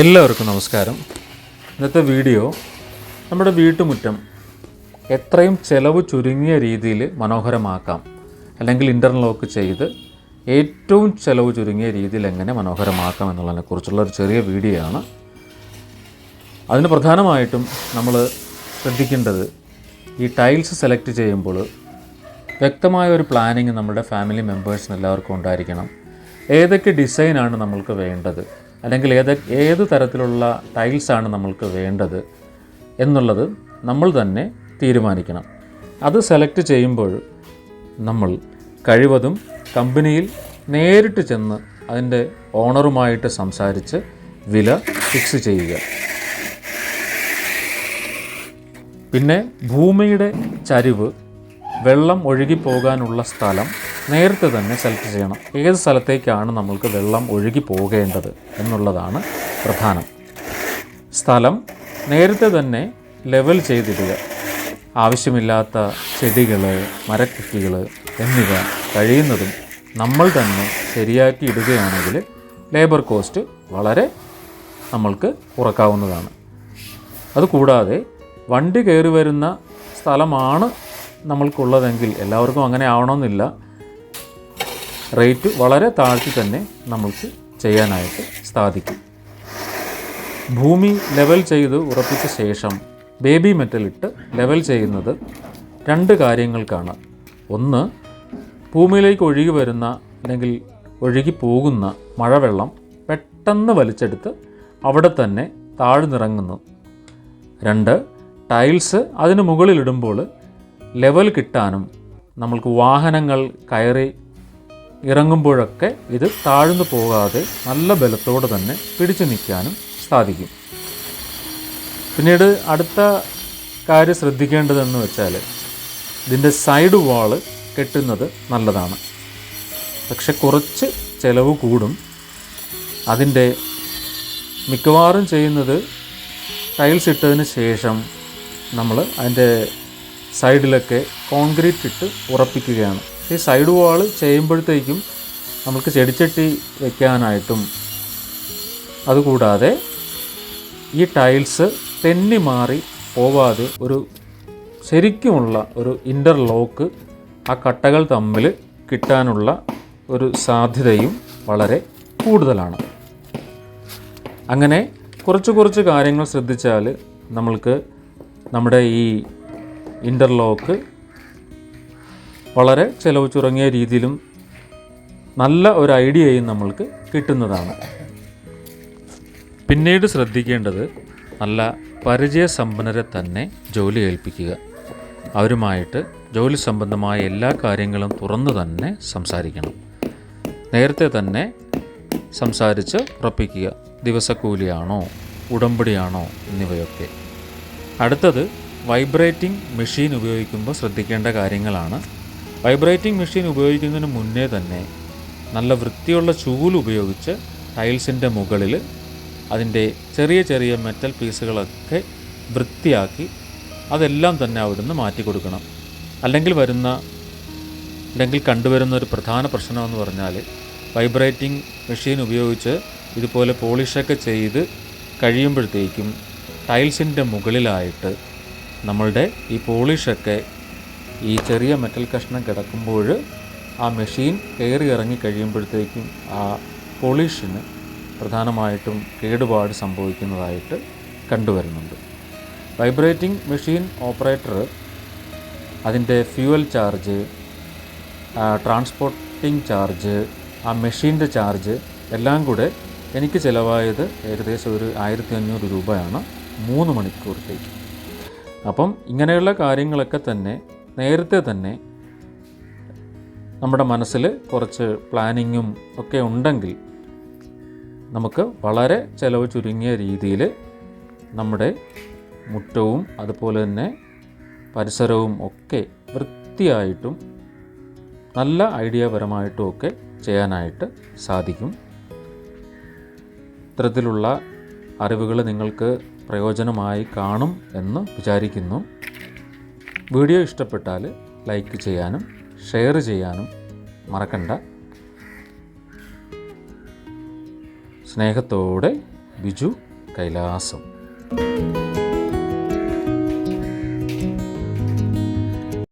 എല്ലാവർക്കും നമസ്കാരം. ഇന്നത്തെ വീഡിയോ നമ്മുടെ വീട്ടുമുറ്റം എത്രയും ചെലവ് ചുരുങ്ങിയ രീതിയിൽ മനോഹരമാക്കാം. അല്ലെങ്കിൽ ഇന്റർലോക്ക് ചെയ്ത് ഏറ്റവും ചെലവ് ചുരുങ്ങിയ രീതിയിൽ എങ്ങനെ മനോഹരമാക്കാം എന്നുള്ളതിനെക്കുറിച്ചുള്ള ഒരു ചെറിയ വീഡിയോ ആണ് അതിന് പ്രധാനമായിട്ടും നമ്മൾ ശ്രദ്ധിക്കേണ്ടത് ഈ ടൈൽസ് സെലക്ട് ചെയ്യുമ്പോൾ വ്യക്തമായ ഒരു പ്ലാനിങ് നമ്മുടെ ഫാമിലി മെമ്പേഴ്സിന് എല്ലാവർക്കും ഉണ്ടായിരിക്കണം. ഏതൊക്കെ ഡിസൈനാണ് നമ്മൾക്ക് വേണ്ടത്? അല്ലെങ്കിൽ ഏത് ഏത് തരത്തിലുള്ള ടൈൽസാണ് നമ്മൾക്ക് വേണ്ടത് എന്നുള്ളത് നമ്മൾ തന്നെ തീരുമാനിക്കണം. അത് സെലക്ട് ചെയ്യുമ്പോൾ നമ്മൾ കഴിവതും കമ്പനിയിൽ നേരിട്ട് ചെന്ന് അതിന്റെ ഓണറുമായിട്ട് സംസാരിച്ച് വില ഫിക്സ് ചെയ്യുക. പിന്നെ ഭൂമിയുടെ ചരിവ് വെള്ളം ഒഴുകിപ്പോകാനുള്ള സ്ഥലം നേരത്തെ തന്നെ സെലക്ട് ചെയ്യണം. ഏത് സ്ഥലത്തേക്കാണ് നമ്മൾക്ക് വെള്ളം ഒഴുകി പോകേണ്ടത് എന്നുള്ളതാണ് പ്രധാനം. സ്ഥലം നേരത്തെ തന്നെ ലെവൽ ചെയ്തിടുക. ആവശ്യമില്ലാത്ത ചെടികൾ മരക്കുറ്റികൾ എന്നിവ കഴിയുന്നതും നമ്മൾ തന്നെ ശരിയാക്കി ഇടുകയാണെങ്കിൽ ലേബർ കോസ്റ്റ് വളരെ നമ്മൾക്ക് കുറക്കാവുന്നതാണ്. അതുകൂടാതെ വണ്ടി കയറി വരുന്ന സ്ഥലമാണ് നമ്മൾക്കുള്ളതെങ്കിൽ എല്ലാവർക്കും അങ്ങനെ ആവണമെന്നില്ല. റേറ്റ് വളരെ താഴ്ത്തി തന്നെ നമുക്ക് ചെയ്യാനായിട്ട് സാധിക്കും. ഭൂമി ലെവൽ ചെയ്ത് ഉറപ്പിച്ച ശേഷം ബേബി മെറ്റൽ ഇട്ട് ലെവൽ ചെയ്യുന്നത് രണ്ട് കാര്യങ്ങൾക്കാണ്. ഒന്ന് ഭൂമിയിലേക്ക് ഒഴുകി വരുന്ന അല്ലെങ്കിൽ ഒഴുകി പോകുന്ന മഴവെള്ളം പെട്ടെന്ന് വലിച്ചെടുത്ത് അവിടെ തന്നെ താഴ്ന്നിറങ്ങുന്നു. രണ്ട് ടൈൽസ് അതിന് മുകളിലിടുമ്പോൾ ലെവൽ കിട്ടാനും നമ്മൾക്ക് വാഹനങ്ങൾ കയറി ഇറങ്ങുമ്പോഴൊക്കെ ഇത് താഴ്ന്നു പോകാതെ നല്ല ബലത്തോടെ തന്നെ പിടിച്ചു നിൽക്കാനും സാധിക്കും. പിന്നീട് അടുത്ത കാര്യം ശ്രദ്ധിക്കേണ്ടതെന്ന് വെച്ചാൽ ഇതിന്റെ സൈഡ് വാൾ കെട്ടുന്നത് നല്ലതാണ്. പക്ഷെ കുറച്ച് ചിലവ് കൂടും. അതിന്റെ മിക്കവാറും ചെയ്യുന്നത് ടൈൽസ് ഇട്ടതിന് ശേഷം നമ്മൾ അതിന്റെ സൈഡിലൊക്കെ കോൺക്രീറ്റ് ഇട്ട് ഉറപ്പിക്കുകയാണ്. ഈ സൈഡ് വാൾ ചെയ്യുമ്പോഴത്തേക്കും നമുക്ക് ചെടിച്ചട്ടി വെക്കാനായിട്ടും അതുകൂടാതെ ഈ ടൈൽസ് തെന്നി മാറി പോവാതെ ഒരു ശരിക്കുമുള്ള ഒരു ഇന്റർലോക്ക് ആ കട്ടകൾ തമ്മിൽ കിട്ടാനുള്ള ഒരു സാധ്യതയും വളരെ കൂടുതലാണ്. അങ്ങനെ കുറച്ച് കുറച്ച് കാര്യങ്ങൾ ശ്രദ്ധിച്ചാൽ നമ്മൾക്ക് നമ്മുടെ ഈ ഇന്റർലോക്ക് വളരെ ചിലവ് ചുരുങ്ങിയ രീതിയിലും നല്ല ഒരു ഐഡിയയും നമ്മൾക്ക് കിട്ടുന്നതാണ്. പിന്നീട് ശ്രദ്ധിക്കേണ്ടത് നല്ല പരിചയസമ്പന്നരെ തന്നെ ജോലി ഏൽപ്പിക്കുക. അവരുമായിട്ട് ജോലി സംബന്ധമായ എല്ലാ കാര്യങ്ങളും തുറന്നു തന്നെ സംസാരിക്കണം. നേരത്തെ തന്നെ സംസാരിച്ച് ഉറപ്പിക്കുക. ദിവസക്കൂലിയാണോ ഉടമ്പടിയാണോ എന്നിവയൊക്കെ. അടുത്തത് വൈബ്രേറ്റിംഗ് മെഷീൻ ഉപയോഗിക്കുമ്പോൾ ശ്രദ്ധിക്കേണ്ട കാര്യങ്ങളാണ് വൈബ്രേറ്റിംഗ് മെഷീൻ ഉപയോഗിക്കുന്നതിന് മുന്നേ തന്നെ നല്ല വൃത്തിയുള്ള ചൂൽ ഉപയോഗിച്ച് ടൈൽസിന്റെ മുകളിൽ അതിന്റെ ചെറിയ ചെറിയ മെറ്റൽ പീസുകളൊക്കെ വൃത്തിയാക്കി അതെല്ലാം തന്നെ അവിടുന്ന് മാറ്റി കൊടുക്കണം. അല്ലെങ്കിൽ വരുന്ന അല്ലെങ്കിൽ കണ്ടുവരുന്ന ഒരു പ്രധാന പ്രശ്നമെന്ന് പറഞ്ഞാൽ വൈബ്രേറ്റിംഗ് മെഷീൻ ഉപയോഗിച്ച് ഇതുപോലെ പോളിഷൊക്കെ ചെയ്ത് കഴിയുമ്പോഴത്തേക്കും ടൈൽസിന്റെ മുകളിലായിട്ട് നമ്മളുടെ ഈ പോളിഷൊക്കെ ഈ ചെറിയ മെറ്റൽ കഷ്ണം കിടക്കുമ്പോൾ ആ മെഷീൻ കയറി ഇറങ്ങി കഴിയുമ്പോഴത്തേക്കും ആ പോളിഷിന് പ്രധാനമായിട്ടും കേടുപാട് സംഭവിക്കുന്നതായിട്ട് കണ്ടുവരുന്നുണ്ട്. വൈബ്രേറ്റിംഗ് മെഷീൻ ഓപ്പറേറ്റർ അതിന്റെ ഫ്യൂവൽ ചാർജ് ട്രാൻസ്പോർട്ടിംഗ് ചാർജ് ആ മെഷീന്റെ ചാർജ് എല്ലാം കൂടെ എനിക്ക് ചിലവായത് ഏകദേശം ഒരു ആയിരത്തി അഞ്ഞൂറ് രൂപയാണ് മൂന്ന് മണിക്കൂറത്തേക്ക് അപ്പം ഇങ്ങനെയുള്ള കാര്യങ്ങളൊക്കെ തന്നെ നേരത്തെ തന്നെ നമ്മുടെ മനസ്സിൽ കുറച്ച് പ്ലാനിങ്ങും ഒക്കെ ഉണ്ടെങ്കിൽ നമുക്ക് വളരെ ചിലവ് ചുരുങ്ങിയ രീതിയിൽ നമ്മുടെ മുറ്റവും അതുപോലെ തന്നെ പരിസരവും ഒക്കെ വൃത്തിയായിട്ടും നല്ല ഐഡിയാപരമായിട്ടും ഒക്കെ ചെയ്യാനായിട്ട് സാധിക്കും. ഇത്തരത്തിലുള്ള അറിവുകൾ നിങ്ങൾക്ക് പ്രയോജനമായി കാണും എന്ന് വിചാരിക്കുന്നു. വീഡിയോ ഇഷ്ടപ്പെട്ടാൽ ലൈക്ക് ചെയ്യാനും ഷെയർ ചെയ്യാനും മറക്കണ്ട. സ്നേഹത്തോടെ ബിജു കൈലാസം.